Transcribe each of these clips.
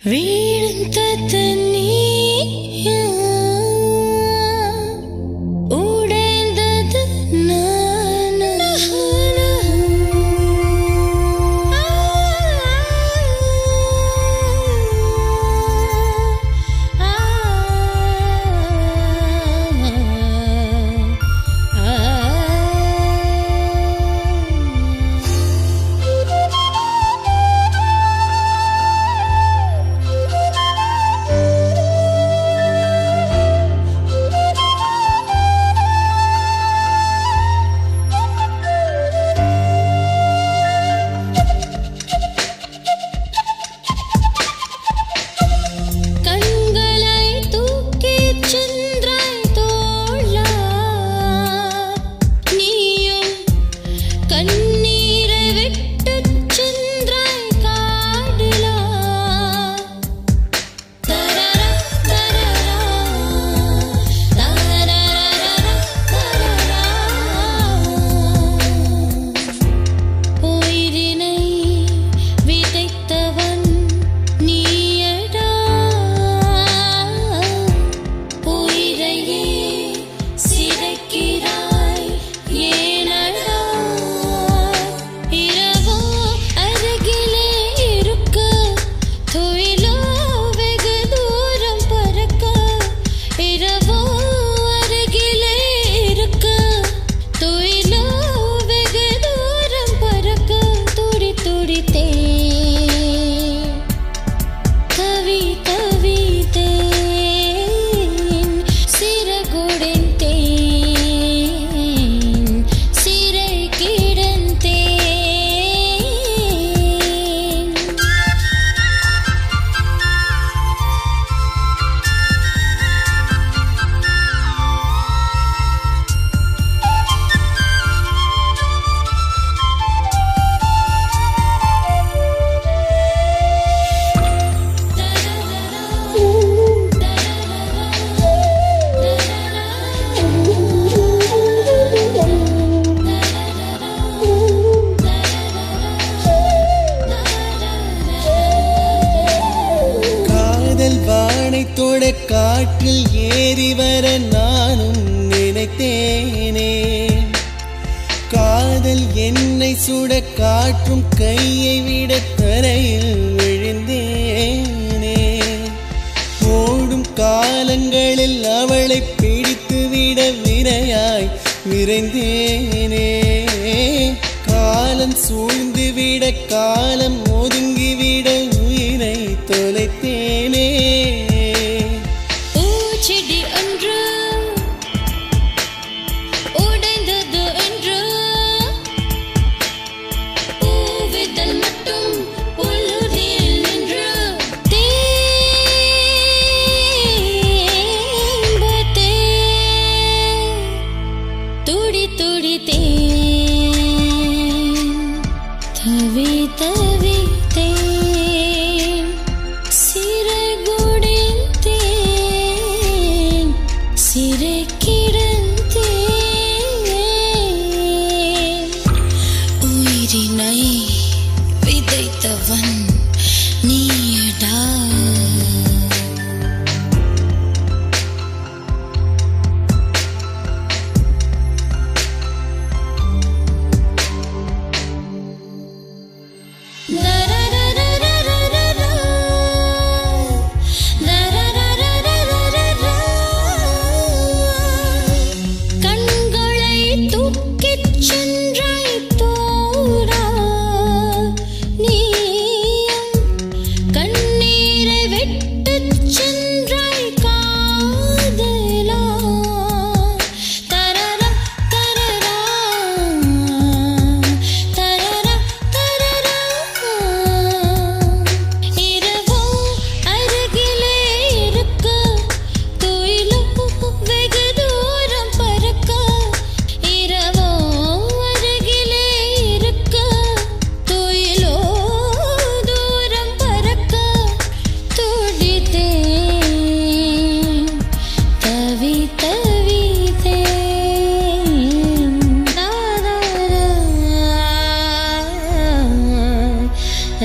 വീഴുത്ത തന്നീയ வானைத்தோட காற்றில் ஏறி வர நானும் நினைத்தேனே. காதல் என்னை சுட காற்றும் கையை விட தரையில் விழுந்தேனே. ஓடும் காலங்களில் அவளை பிடித்து விட விரையாய் விரைந்தேனே. காலம் சூழ்ந்து விட காலம்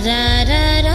ra ra ra.